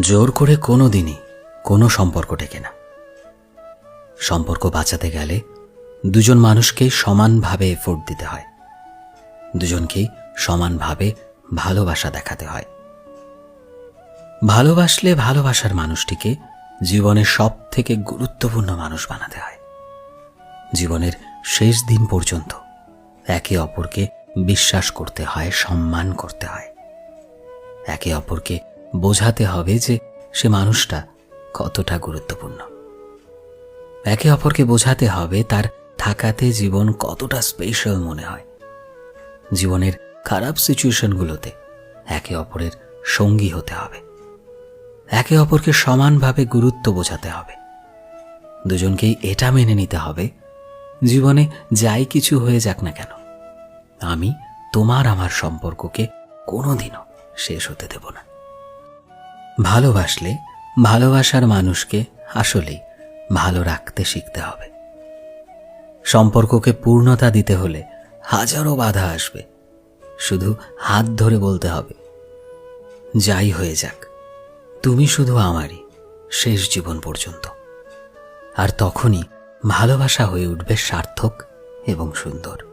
জোর করে কোনো দিনই কোনো সম্পর্ক টেকে না। সম্পর্ক বাঁচাতে গেলে দুজন মানুষকেই সমানভাবে এফোর্ট দিতে হয়। দুজনকেই সমানভাবে ভালোবাসা দেখাতে হয়। ভালোবাসলে ভালোবাসার মানুষটিকে জীবনের সব থেকে গুরুত্বপূর্ণ মানুষ বানাতে হয়। জীবনের শেষ দিন পর্যন্ত একে অপরকে বিশ্বাস করতে হয়, সম্মান করতে হয়। একে অপরকে বোঝাতে হবে যে সে মানুষটা কতটা গুরুত্বপূর্ণ। একে অপরকে বোঝাতে হবে তার থাকাতে জীবন কতটা স্পেশাল মনে হয়। জীবনের খারাপ সিচুয়েশনগুলোতে একে অপরের সঙ্গী হতে হবে। একে অপরকে সমানভাবে গুরুত্ব বোঝাতে হবে। দুজনকেই এটা মেনে নিতে হবে, জীবনে যাই কিছু হয়ে যাক না কেন, আমি তোমার আমার সম্পর্ককে কোনোদিনও শেষ হতে দেব না। ভালোবাসলে ভালোবাসার মানুষকে আসলেই ভালো রাখতে শিখতে হবে। সম্পর্ককে পূর্ণতা দিতে হলে হাজারো বাধা আসবে। শুধু হাত ধরে বলতে হবে, যাই হয়ে যাক, তুমি শুধু আমারই শেষ জীবন পর্যন্ত। আর তখনই ভালোবাসা হয়ে উঠবে সার্থক এবং সুন্দর।